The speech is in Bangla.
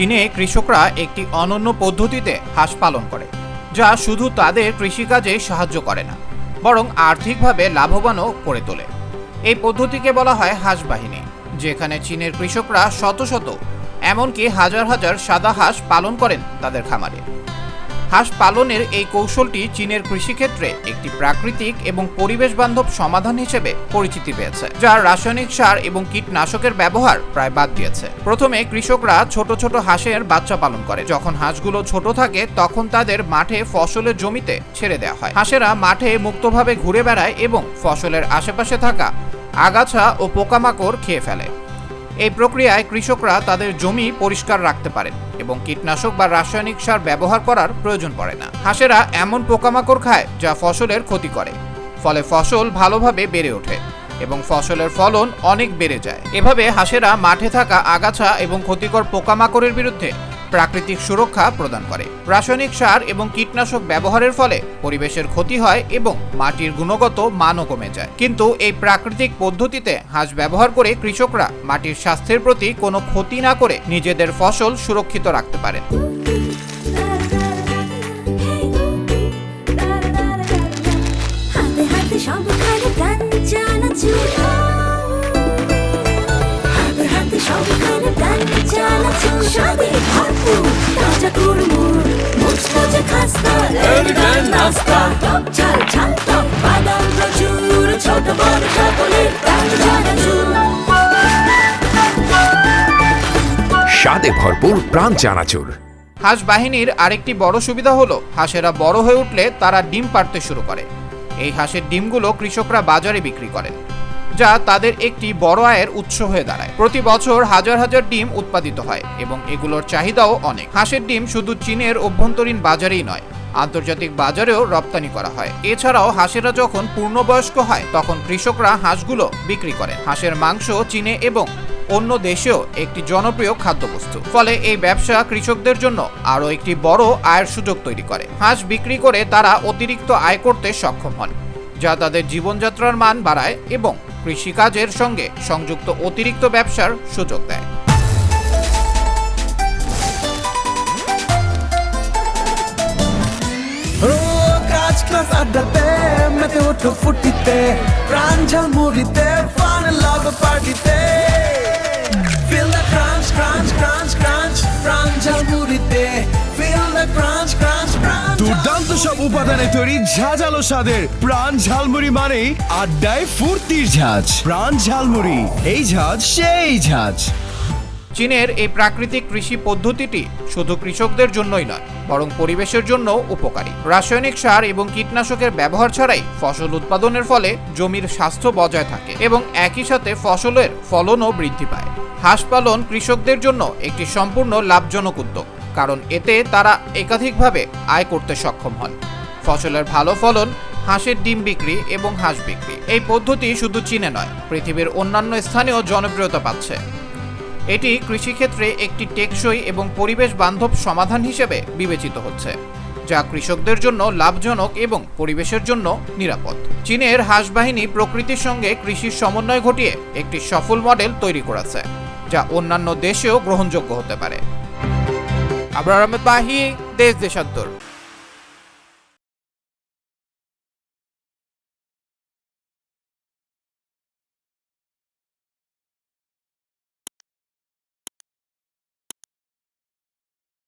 চীনে কৃষকরা একটি অনন্য পদ্ধতিতে হাঁস পালন করে, যা শুধু তাদের কৃষিকাজে সাহায্য করে না, বরং আর্থিকভাবে লাভবানও করে তোলে। এই পদ্ধতিকে বলা হয় হাঁস বাহিনী, যেখানে চীনের কৃষকরা শত শত, এমনকি হাজার হাজার সাদা হাঁস পালন করেন তাদের খামারে। হাঁস পালনের এই কৌশলটি চীনের কৃষিক্ষেত্রে একটি প্রাকৃতিক এবং পরিবেশ বান্ধব সমাধান হিসেবে পরিচিতি পেয়েছে, যা রাসায়নিক সার এবং কীটনাশকের ব্যবহার প্রায় বাদ দিয়েছে। প্রথমে কৃষকরা ছোট ছোট হাঁসের বাচ্চা পালন করে। যখন হাঁসগুলো ছোট থাকে, তখন তাদের মাঠে ফসলের জমিতে ছেড়ে দেওয়া হয়। হাঁসেরা মাঠে মুক্তভাবে ঘুরে বেড়ায় এবং ফসলের আশেপাশে থাকা আগাছা ও পোকামাকড় খেয়ে ফেলে। এই প্রক্রিয়ায় কৃষকরা তাদের জমি পরিষ্কার রাখতে পারেন এবং কীটনাশক বা রাসায়নিক সার ব্যবহার করার প্রয়োজন পড়ে না। হাঁসেরা এমন পোকামাকড় খায় যা ফসলের ক্ষতি করে, ফলে ফসল ভালোভাবে বেড়ে ওঠে এবং ফসলের ফলন অনেক বেড়ে যায়। এভাবে হাঁসেরা মাঠে থাকা আগাছা এবং ক্ষতিকর পোকামাকড়ের বিরুদ্ধে প্রাকৃতিক সুরক্ষা প্রদান করে। রাসায়নিক সার এবং কীটনাশক ব্যবহারের ফলে পরিবেশের ক্ষতি হয় এবং মাটির গুণগত মানও কমে যায়। কিন্তু এই প্রাকৃতিক পদ্ধতিতে হাঁস ব্যবহার করে কৃষকরা মাটির স্বাস্থ্যের প্রতি কোনো ক্ষতি না করে নিজেদের ফসল সুরক্ষিত রাখতে পারেন। স্বাদে ভরপুর প্রাণ চানাচুর। হাঁস বাহিনীর আরেকটি বড় সুবিধা হলো, হাঁসেরা বড় হয়ে উঠলে তারা ডিম পাড়তে শুরু করে। এই হাঁসের ডিমগুলো কৃষকরা বাজারে বিক্রি করেন, যা তাদের একটি বড় আয়ের উৎস হয়ে দাঁড়ায়। প্রতি বছর হাজার হাজার ডিম উৎপাদিত হয় এবং এগুলোর চাহিদাও অনেক। হাঁসের ডিম শুধু চীনের অভ্যন্তরীণ বাজারেই নয়, আন্তর্জাতিক বাজারেও রপ্তানি করা হয়। এছাড়াও হাঁসেরা যখন পূর্ণবয়স্ক হয়, তখন কৃষকরা হাঁসগুলো বিক্রি করে। হাঁসের মাংস চীনে এবং অন্য দেশেও একটি জনপ্রিয় খাদ্যবস্তু। ফলে এই ব্যবসা কৃষকদের জন্য আরও একটি বড় আয়ের সুযোগ তৈরি করে। হাঁস বিক্রি করে তারা অতিরিক্ত আয় করতে সক্ষম হন, যা তাদের জীবনযাত্রার মান বাড়ায় এবং কৃষিকাজের সঙ্গে সংযুক্ত অতিরিক্ত ব্যবসার সুযোগ দেয়। মেতে ওঠো ফুটিতে, প্রাণ ঝালমুড়িতে ফান লাভ পার্টিতে crunch, crunch, crunch, crunch al burrito. Feel the crunch, crunch, crunch দুর্দান্ত সব উপাদানে তৈরি ঝাঁঝালো স্বাদের প্রাণ ঝালমুড়ি মানেই আড্ডায় ফুর্তির ঝাঁজ প্রাণ ঝালমুড়ি এই ঝাঁজ সেই ঝাঁজ চীনের এই প্রাকৃতিক কৃষি পদ্ধতিটি শুধু কৃষকদের জন্যই নয়, বরং পরিবেশের জন্য উপকারী। রাসায়নিক সার এবং কীটনাশকের ব্যবহার ছাড়াই ফসল উৎপাদনের ফলে জমির স্বাস্থ্য বজায় থাকে এবং একই সাথে ফসলের ফলনও বৃদ্ধি পায়। হাঁস পালন কৃষকদের জন্য একটি সম্পূর্ণ লাভজনক উদ্যোগ, কারণ এতে তারা একাধিকভাবে আয় করতে সক্ষম হন। ফসলের ভালো ফলন, হাঁসের ডিম বিক্রি এবং হাঁস বিক্রি। এই পদ্ধতি শুধু চীনে নয়, পৃথিবীর অন্যান্য স্থানেও জনপ্রিয়তা পাচ্ছে। এটি কৃষিক্ষেত্রে একটি টেকসই এবং পরিবেশ বান্ধব সমাধান হিসেবে বিবেচিত হচ্ছে, যা কৃষকদের জন্য লাভজনক এবং পরিবেশের জন্য নিরাপদ। চীনের হাঁস বাহিনী প্রকৃতির সঙ্গে কৃষির সমন্বয় ঘটিয়ে একটি সফল মডেল তৈরি করেছে, যা অন্যান্য দেশেও গ্রহণযোগ্য হতে পারে। আবরার আহমেদ বাহি, দেশ দেশান্তর।